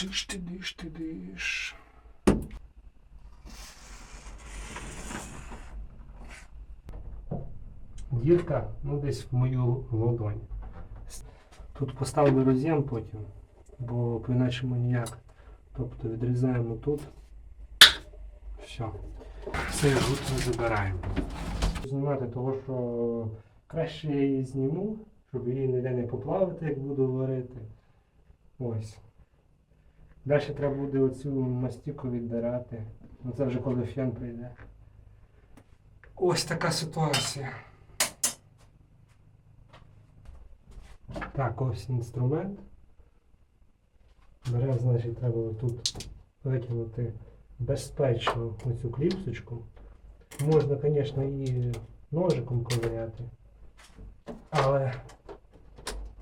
Тиш ти диш ти диш. Дірка, ну десь в мою ладонь. Тут поставлю роз'єм потім, бо по-іначому ніяк. Тобто відрізаємо тут. Все. Цей жут ми забираємо. Знімати того, що краще я її зніму, щоб її ніде не поплавити, як буду варити. Ось. Далі треба буде оцю мастіку віддирати. Ну це вже коли фен прийде. Ось така ситуація. Так, ось інструмент. Бере, значить, треба тут витягнути безпечно оцю кліпсочку. Можна, звісно, і ножиком ковиряти. Але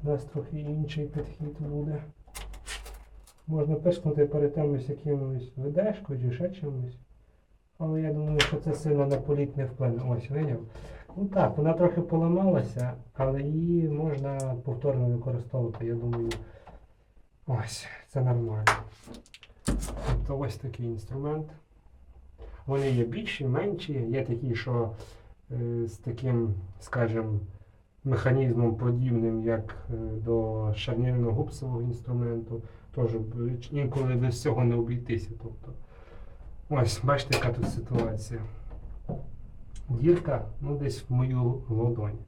у нас трохи інший підхід буде. Можна пискнути перед тим з якимось ведешкою чи ще чимось. Але я думаю, що це сильно на політ не вплине. Ось, видів? Ну так, вона трохи поламалася, але її можна повторно використовувати, я думаю. Ось, це нормально. Тобто ось такий інструмент. Вони є більші, менші, є такі, що е, з таким, скажімо, механізмом подібним, як е, до шарнірно-гупсового інструменту. Теж б- інколи без цього не обійтися. Тобто. Ось, бачите, яка тут ситуація. Дірка, ну десь в мою ладонь.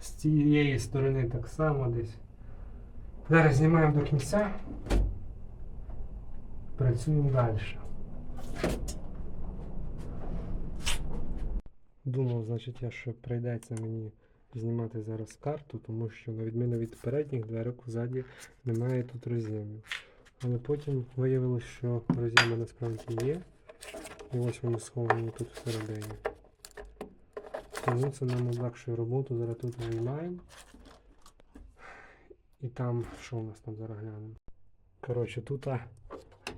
З цієї сторони так само десь. Зараз знімаємо до кінця. Працюємо далі. Думав, значить, я, що прийдеться мені знімати зараз карту, тому що на відміну від передніх дверок ззаді немає тут роз'ємів. Але потім виявилось, що роз'єми насправді є. І ось вони сховані тут всередині. Тому це нам облегшує роботу. Зараз тут виймаємо. І там, що у нас там зараз глянемо? Коротше, тут а,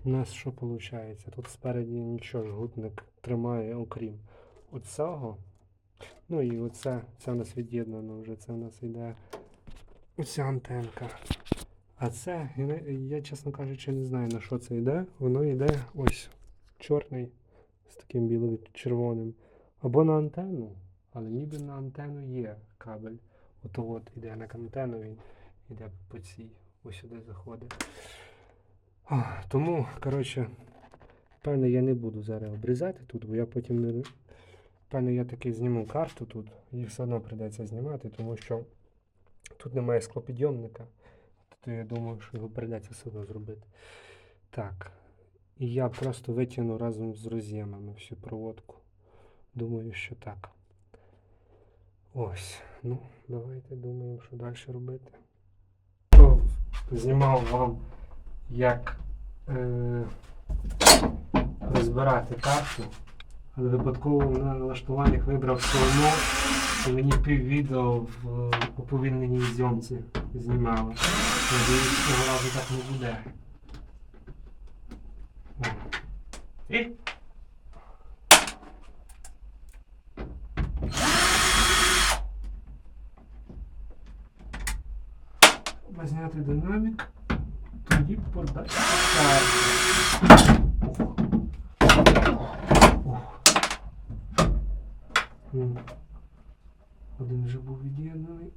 у нас що виходить? Тут спереді нічого жгутник тримає, окрім оцього. Ну і оце, це у нас від'єднано вже, це у нас йде оця антенка. А це, я, чесно кажучи, не знаю на що це йде. Воно йде ось чорний з таким білим червоним. Або на антенну, але ніби на антенну є кабель. Ото от йде на антенну, він йде по цій, ось сюди заходить. А, тому, коротше, певне, я не буду зараз обрізати тут, бо я потім не. Певне, я таки зніму карту тут, їх все одно прийдеться знімати, тому що тут немає склопідйомника. То я думаю, що його прийдеться все зробити. Так. І я просто витягну разом з роз'ємами всю проводку. Думаю, що так. Ось. Ну, давайте думаємо, що далі робити. Знімав вам, як е- розбирати карту, але випадково на налаштуваннях вибрав словно, і мені пів відео в уповільненій зйомці знімало. Надіюсь, цього разу так не буде. І? Зняти динамік, тоді подати карту. М. Один вже був від'єднаний.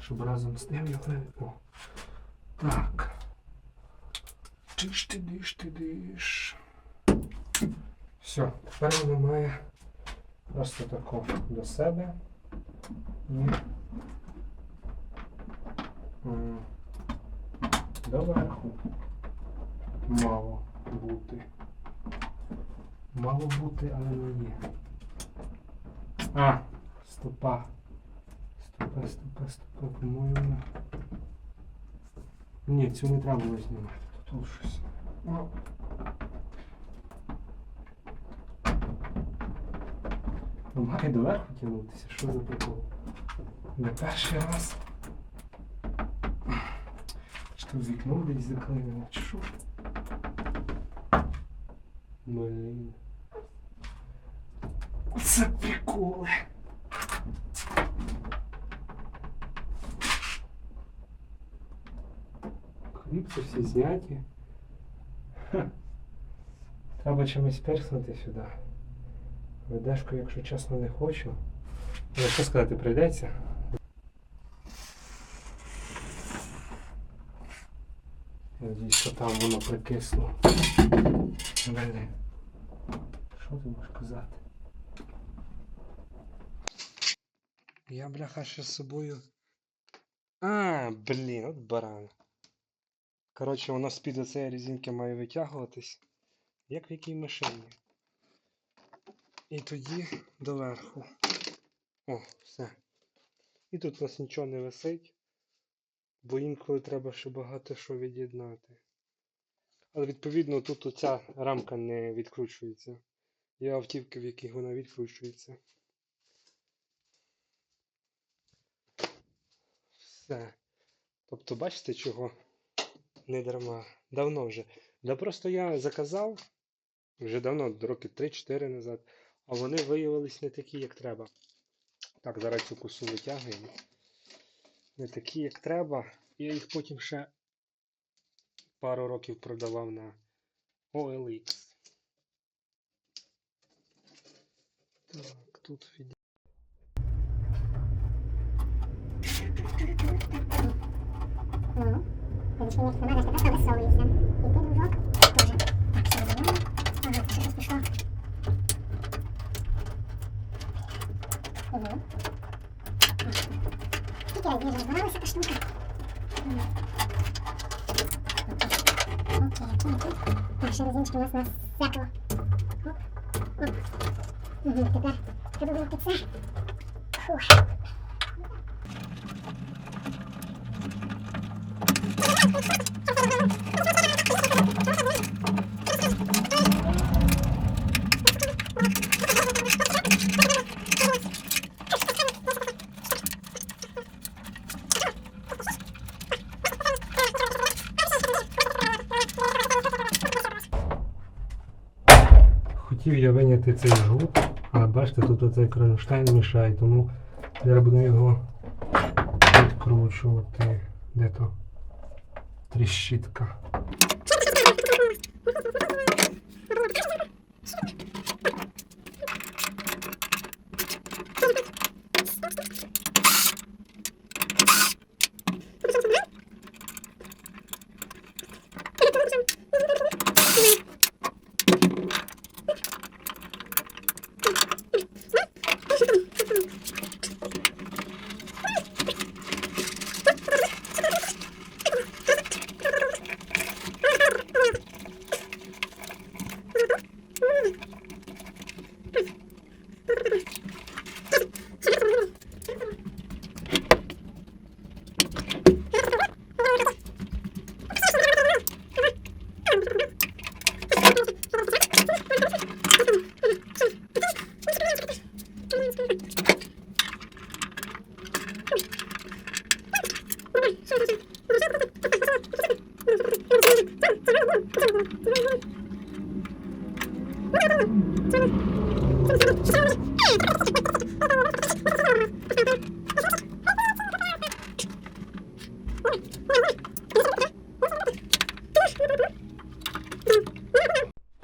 Щоб разом з ним його. О. Так. Тиш ти диш ти диш. Все, тепер воно має просто тако до себе. І доверху мало бути. Мало бути, але не є. А, стопа. Стопа, стопа, стопа, по-моєму. Ні, цю не треба було знімати. Тут щось. О. Ну, Має доверху тягнутися, що за прикол? Не перший раз. Чи то вікно десь заклинило, чи що? Блін. Це приколи. Кліпси всі зняті. Ха. Треба чимось перснути сюди. Ведешку, якщо чесно, не хочу. Але що сказати, прийдеться. Я надіюсь, що там воно прикисло. Далі. Що ти можеш казати? Я, бляха, ще з собою. А, блін, от баран. Коротше, воно з-під цієї резинки має витягуватись, як в якій машині. І тоді доверху. О, все. І тут у нас нічого не висить, бо інколи треба ще багато що від'єднати. Але відповідно тут оця рамка не відкручується. Є автівки, в яких вона відкручується. Все. Тобто, бачите, чого не дарма. Давно вже. Да просто я заказав вже давно, років 3-4 назад, а вони виявились не такі, як треба. Так, зараз цю косу витягуємо. Не такі, як треба. Я їх потім ще пару років продавав на OLX. Так, тут рішення сама така висовується. І ти, дружок, теж. Так, що розуміємо? Ага, що тут пішло? Угу. Скільки разів вже збиралася та штука? Окей, окей, окей. Так, ще резиночки у нас на святло. Оп, оп. Угу, тепер треба було під це. Фух. Хотів я виняти цей жгут, але бачите, тут оцей кронштейн мішає, тому зараз буду його відкручувати. Де то? Тріщітка.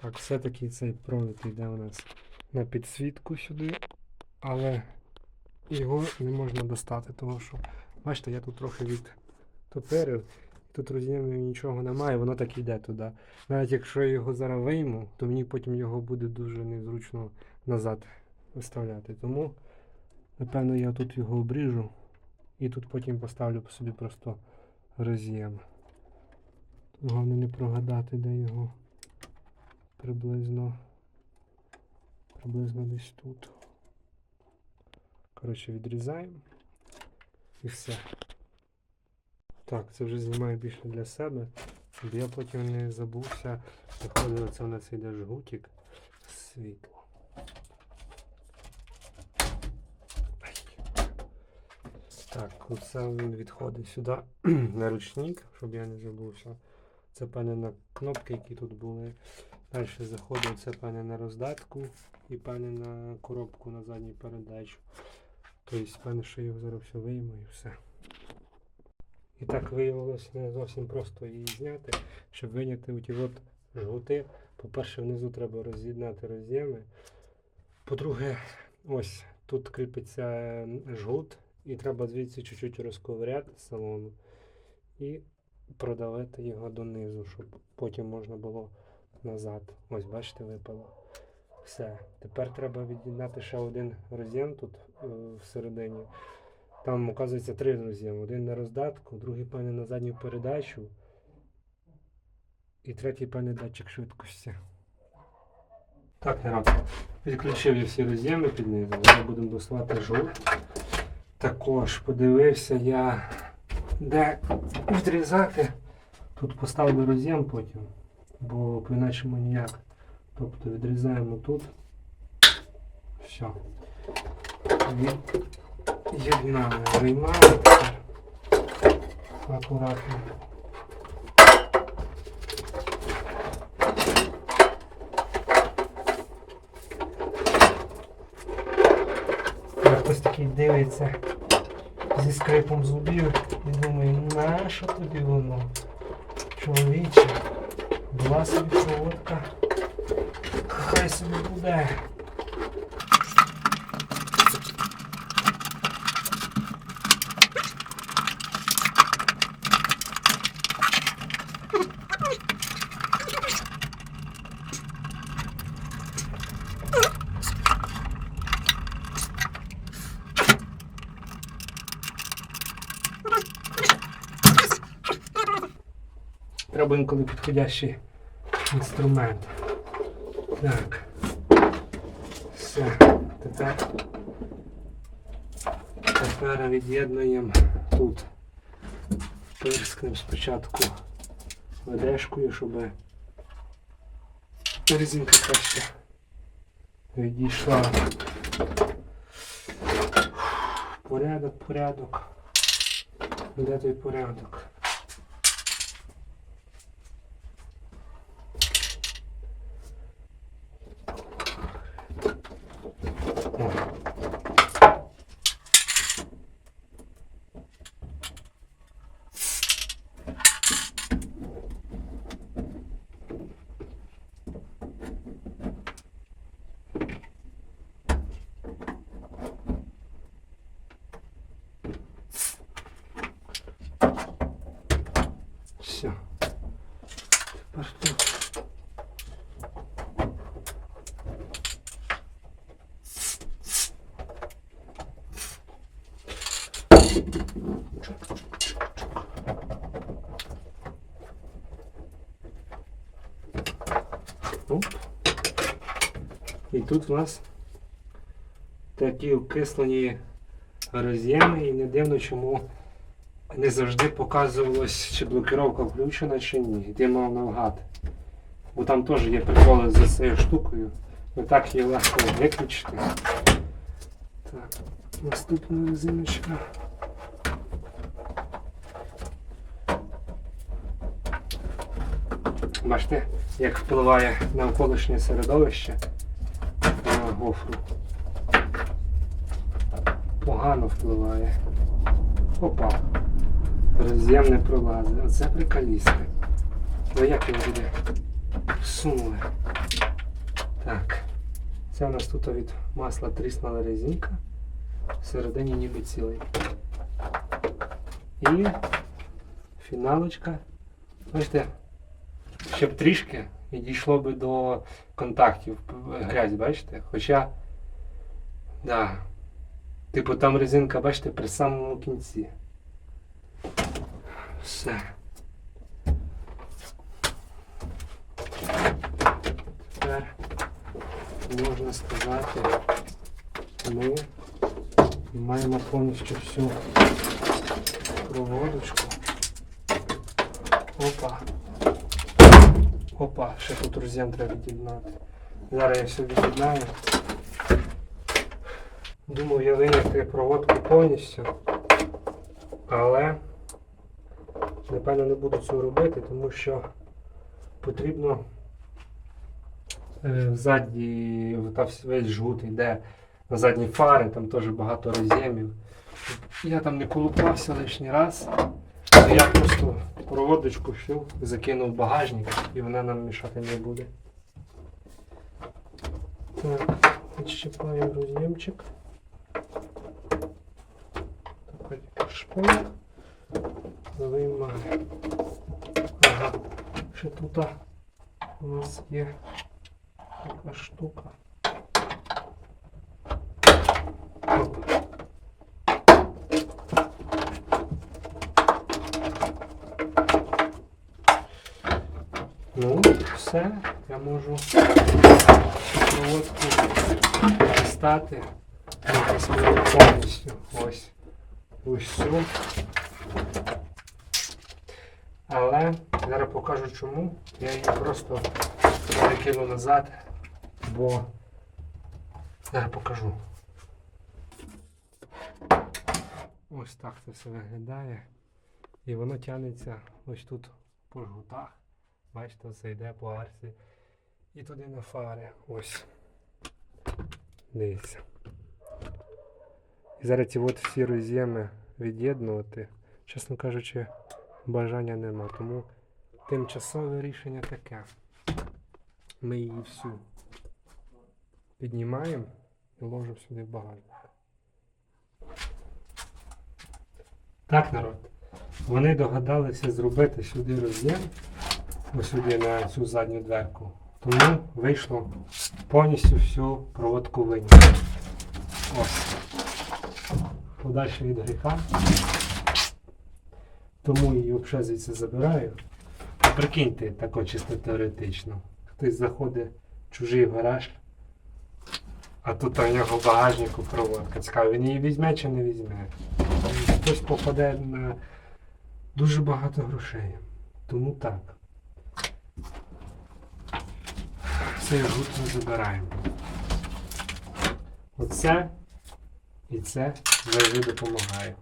Так, все-таки цей провід йде у нас на підсвітку сюди, але його не можна достати, тому що, бачите, я тут трохи відтопирив, тут роз'ємів нічого немає, воно так йде туди. Навіть якщо я його зараз вийму, то мені потім його буде дуже незручно назад виставляти. Тому, напевно, я тут його обріжу і тут потім поставлю собі просто роз'єм. Головне не прогадати, де його приблизно приблизно десь тут. Коротше, відрізаємо і все. Так, це вже знімаю більше для себе, щоб я потім не забувся. Виходить, оце у нас йде жгутик світло. Так, оце він відходить сюди на ручник, щоб я не забувся. Це певне на кнопки, які тут були. Далі заходить це певне на роздатку і певне на коробку на задній передачу. Тобто, певне, що його зараз все вийму і все. І так виявилося не зовсім просто її зняти, щоб виняти оті от жгути. По-перше, внизу треба роз'єднати роз'єми. По-друге, ось тут кріпиться е, жгут, і треба звідси чуть-чуть розковиряти салону і продавити його донизу, щоб потім можна було назад. Ось, бачите, випало. Все. Тепер треба від'єднати ще один роз'єм тут е, всередині. Там, оказується, три роз'єми. Один на роздатку, другий певне на задню передачу. І третій певне датчик швидкості. Так, народ. Відключив я всі роз'єми під низом. Зараз будемо доставати жовт. Також подивився я, де відрізати. Тут поставили роз'єм потім, бо по-іначому ніяк. Тобто відрізаємо тут. Все. Від'єднали. Виймаємо. Акуратно. Хтось такий дивиться зі скрипом зубів і думає, на що тобі воно? Чоловіче, була собі проводка. Хай собі буде. Треба інколи підходящий інструмент. Так. Все. Тепер, тепер від'єднуємо тут. Пирскнемо спочатку ведешкою, щоб резинка краще відійшла. Порядок, порядок. Де той порядок? Все. Тепер тут. Оп. І тут у нас такі окислені роз'єми, і не дивно, чому не завжди показувалось, чи блокировка включена, чи ні. Ти мав навгад. Бо там теж є приколи за цією штукою. Не так її легко виключити. Так, наступна резиночка. Бачите, як впливає навколишнє середовище на гофру. Погано впливає. Опа. Роз'єм не пролазить. Оце приколіска. Ну як його буде? Всунули. Так. Це у нас тут від масла тріснула резинка. Всередині ніби цілий. І фіналочка. Бачите, щоб трішки і дійшло би до контактів грязь, бачите? Хоча, да, типу там резинка, бачите, при самому кінці. Все. Тепер можна сказати, ми маємо повністю всю проводочку. Опа. Опа, ще тут роз'єм треба від'єднати. Зараз я все від'єднаю. Думав я виняти проводку повністю, але напевно не буду цього робити, тому що потрібно е, ззаді та весь жгут йде на задні фари, там теж багато роз'ємів. Я там не колупався лишній раз. Я просто проводочку всю закинув в багажник і вона нам мішати не буде. Так, відщипаємо роз'ємчик. Шпинок. Виймаємо. Ага. Ще тут у нас є така штука. Опа. Ну, все, я можу проводку дістати повністю. Ось. Ось цю. Але зараз покажу чому. Я її просто перекину назад, бо зараз покажу. Ось так це все виглядає. І воно тягнеться ось тут по жгутах. Бачите, це йде по арсі. І туди на фари. Ось. Дивіться. І зараз ці от всі роз'єми від'єднувати, чесно кажучи, бажання нема. Тому тимчасове рішення таке. Ми її всю піднімаємо і ложимо сюди в багажник. Так, народ. Вони догадалися зробити сюди роз'єм, ось сюди на цю задню дверку. Тому вийшло повністю всю проводку виняти. Ось. Подальше від гріха. Тому її взагалі звідси забираю. Прикиньте, тако чисто теоретично. Хтось заходить в чужий гараж, а тут у нього в багажнику проводка. Цікаво, він її візьме чи не візьме. Хтось попаде на дуже багато грошей. Тому так. Цей жгут ми забираємо. Оце і це завжди допомагає.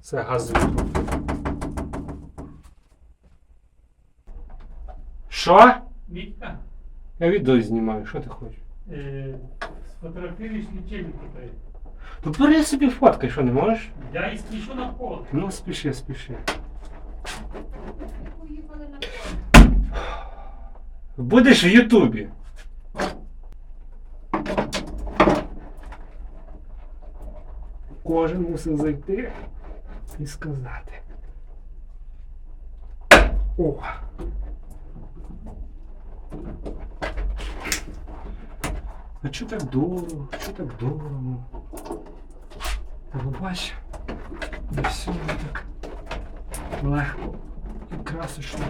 Це труб. Що? Вітка, Я відео знімаю, що ти хочеш? е, сфотографируєш лічильник той. То бери собі фоткай, що не можеш? Я і спішу на пол. Ну, спіши, спіши. Будеш в Ютубі. Кожен мусив зайти і сказати. О! А чого так дорого? Чого так дорого? Бач, не все так легко і красочно